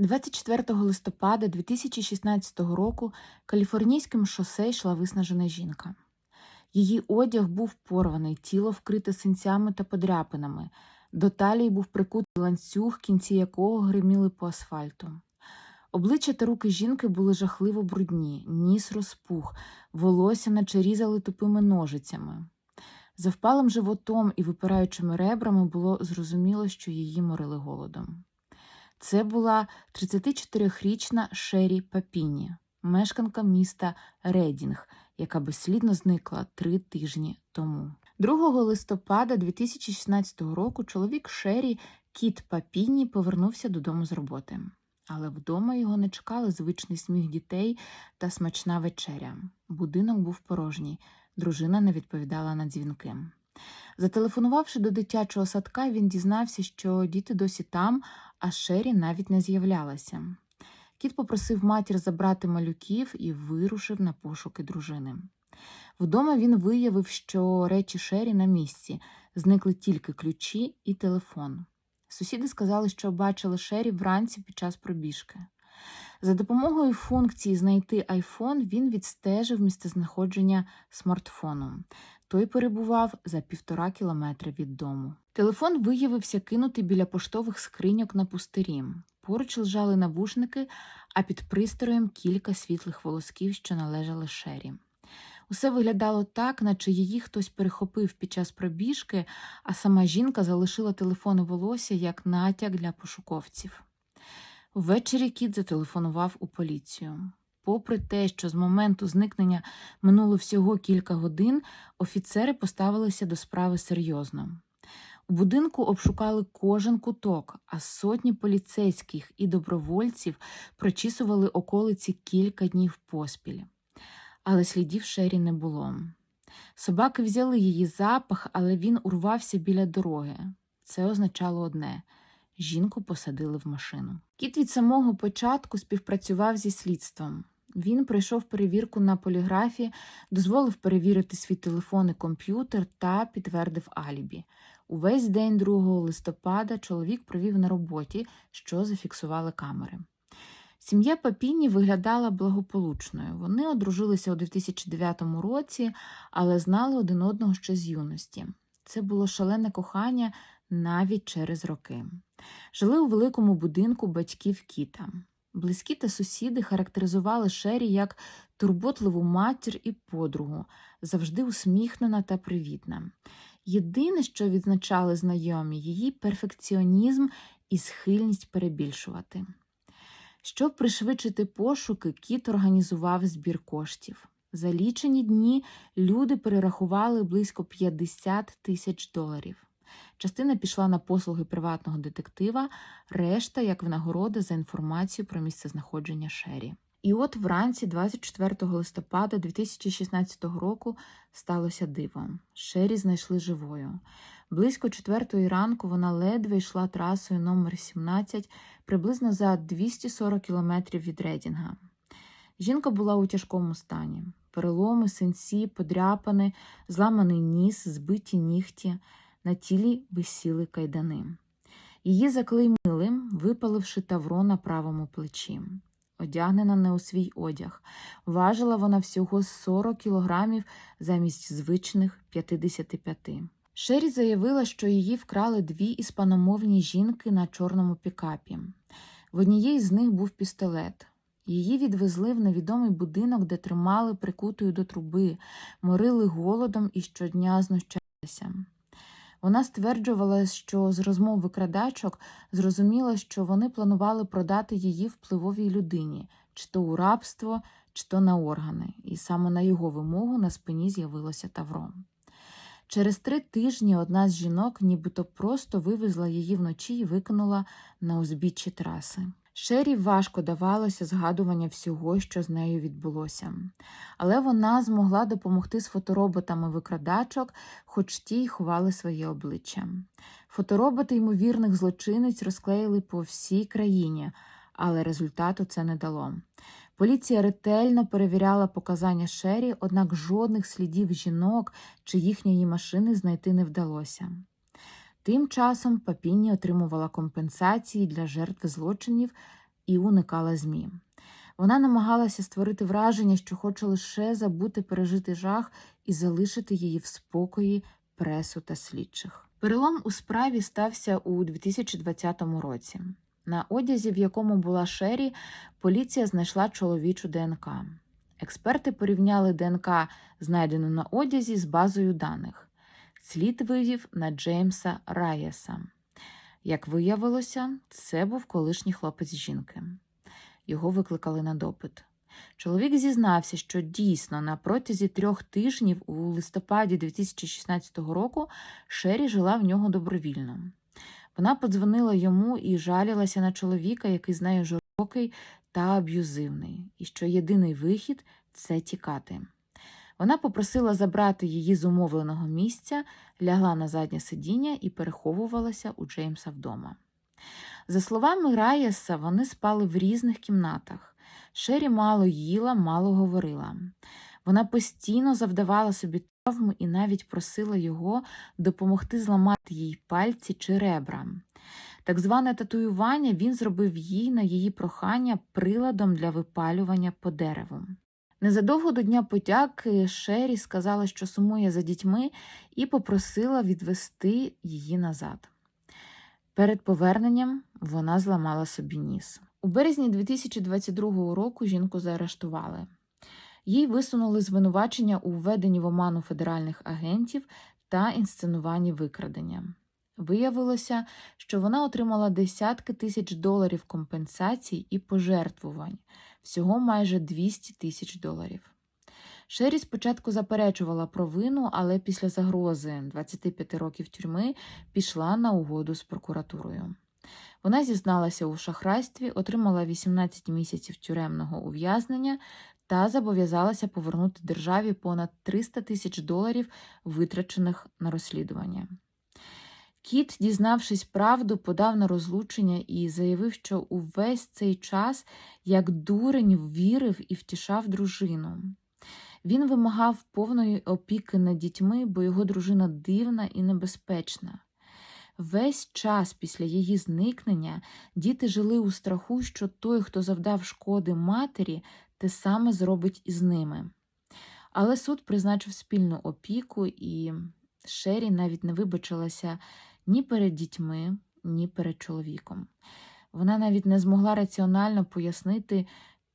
24 листопада 2016 року каліфорнійським шосе йшла виснажена жінка. Її одяг був порваний, тіло вкрите синцями та подряпинами. До талії був прикутий ланцюг, кінці якого гриміли по асфальту. Обличчя та руки жінки були жахливо брудні, ніс розпух, волосся наче різали тупими ножицями. За впалим животом і випираючими ребрами було зрозуміло, що її морили голодом. Це була 34-річна Шері Папіні, мешканка міста Редінг, яка безслідно зникла три тижні тому. 2 листопада 2016 року чоловік Шері Кіт Папіні повернувся додому з роботи. Але вдома його не чекали звичний сміх дітей та смачна вечеря. Будинок був порожній, дружина не відповідала на дзвінки. Зателефонувавши до дитячого садка, він дізнався, що діти досі там, а Шері навіть не з'являлася. Кіт попросив матір забрати малюків і вирушив на пошуки дружини. Вдома він виявив, що речі Шері на місці, зникли тільки ключі і телефон. Сусіди сказали, що бачили Шері вранці під час пробіжки. За допомогою функції знайти айфон він відстежив місцезнаходження смартфону. Той перебував за півтора кілометри від дому. Телефон виявився кинутий біля поштових скриньок на пустирі. Поруч лежали навушники, а під пристроєм кілька світлих волосків, що належали Шері. Усе виглядало так, наче її хтось перехопив під час пробіжки, а сама жінка залишила телефон і волосся як натяк для пошуковців. Ввечері кіт зателефонував у поліцію. Попри те, що з моменту зникнення минуло всього кілька годин, офіцери поставилися до справи серйозно. У будинку обшукали кожен куток, а сотні поліцейських і добровольців прочісували околиці кілька днів поспіль. Але слідів Шері не було. Собаки взяли її запах, але він урвався біля дороги. Це означало одне жінку посадили в машину. Кіт від самого початку співпрацював зі слідством. Він пройшов перевірку на поліграфі, дозволив перевірити свій телефон і комп'ютер та підтвердив алібі. Увесь день 2 листопада чоловік провів на роботі, що зафіксували камери. Сім'я Папіні виглядала благополучною. Вони одружилися у 2009 році, але знали один одного ще з юності. Це було шалене кохання навіть через роки. Жили у великому будинку батьків Кіта. Близькі та сусіди характеризували Шері як турботливу матір і подругу, завжди усміхнена та привітна. Єдине, що відзначали знайомі, її перфекціонізм і схильність перебільшувати. Щоб пришвидшити пошуки, кіт організував збір коштів. За лічені дні люди перерахували близько 50 тисяч доларів. Частина пішла на послуги приватного детектива, решта як винагорода за інформацію про місцезнаходження Шері. І от вранці, 24 листопада 2016 року, сталося диво. Шері знайшли живою. Близько четвертої ранку вона ледве йшла трасою номер 17 приблизно за 240 кілометрів від Редінга. Жінка була у тяжкому стані. Переломи, синці, подряпани, зламаний ніс, збиті нігті, на тілі висіли кайдани. Її заклеймили, випаливши тавро на правому плечі. Одягнена не у свій одяг. Важила вона всього 40 кілограмів замість звичних 55. Шері заявила, що її вкрали дві іспаномовні жінки на чорному пікапі. В однієї з них був пістолет. Її відвезли в невідомий будинок, де тримали прикутою до труби, морили голодом і щодня знущалися. Вона стверджувала, що з розмов викрадачок зрозуміла, що вони планували продати її впливовій людині, чи то у рабство, чи то на органи, і саме на його вимогу на спині з'явилося тавро. Через три тижні одна з жінок нібито просто вивезла її вночі і викинула на узбіччі траси. Шері важко давалося згадування всього, що з нею відбулося, але вона змогла допомогти з фотороботами викрадачок, хоч ті й ховали своє обличчя. Фотороботи ймовірних злочинець розклеїли по всій країні, але результату це не дало. Поліція ретельно перевіряла показання Шері, однак жодних слідів жінок чи їхньої машини знайти не вдалося. Тим часом Папіні отримувала компенсації для жертв злочинів і уникала ЗМІ. Вона намагалася створити враження, що хоче лише забути пережитий жах і залишити її в спокої пресу та слідчих. Перелом у справі стався у 2020 році. На одязі, в якому була Шері, поліція знайшла чоловічу ДНК. Експерти порівняли ДНК, знайдену на одязі, з базою даних. Слід вивів на Джеймса Райеса. Як виявилося, це був колишній хлопець жінки. Його викликали на допит. Чоловік зізнався, що дійсно на протязі трьох тижнів у листопаді 2016 року Шері жила в нього добровільно. Вона подзвонила йому і жалілася на чоловіка, який з нею жорстокий та аб'юзивний, і що єдиний вихід це тікати. Вона попросила забрати її з умовленого місця, лягла на заднє сидіння і переховувалася у Джеймса вдома. За словами Раяса, вони спали в різних кімнатах. Шері мало їла, мало говорила. Вона постійно завдавала собі травму і навіть просила його допомогти зламати їй пальці чи ребра. Так зване татуювання він зробив їй на її прохання приладом для випалювання по дереву. Незадовго до Дня подяки Шері сказала, що сумує за дітьми, і попросила відвести її назад. Перед поверненням вона зламала собі ніс. У березні 2022 року жінку заарештували. Їй висунули звинувачення у введенні в оману федеральних агентів та інсценуванні викрадення. Виявилося, що вона отримала десятки тисяч доларів компенсацій і пожертвувань, всього майже 200 тисяч доларів. Шері спочатку заперечувала провину, але після загрози 25 років тюрми пішла на угоду з прокуратурою. Вона зізналася у шахрайстві, отримала 18 місяців тюремного ув'язнення та зобов'язалася повернути державі понад 300 тисяч доларів, витрачених на розслідування. Кіт, дізнавшись правду, подав на розлучення і заявив, що увесь цей час, як дурень, вірив і втішав дружину. Він вимагав повної опіки над дітьми, бо його дружина дивна і небезпечна. Весь час після її зникнення діти жили у страху, що той, хто завдав шкоди матері, те саме зробить із ними. Але суд призначив спільну опіку, і Шері навіть не вибачилася ні перед дітьми, ні перед чоловіком. Вона навіть не змогла раціонально пояснити,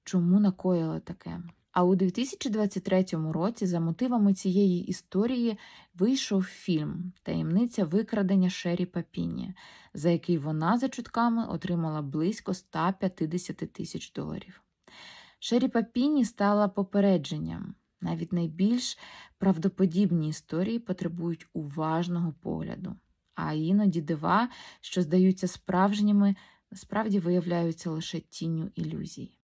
чому накоїла таке. А у 2023 році за мотивами цієї історії вийшов фільм Таємниця викрадення Шері Папіні, за який вона за чутками отримала близько 150 тисяч доларів. Шері Папіні стала попередженням. Навіть найбільш правдоподібні історії потребують уважного погляду, а іноді дива, що здаються справжніми, насправді виявляються лише тінню ілюзій.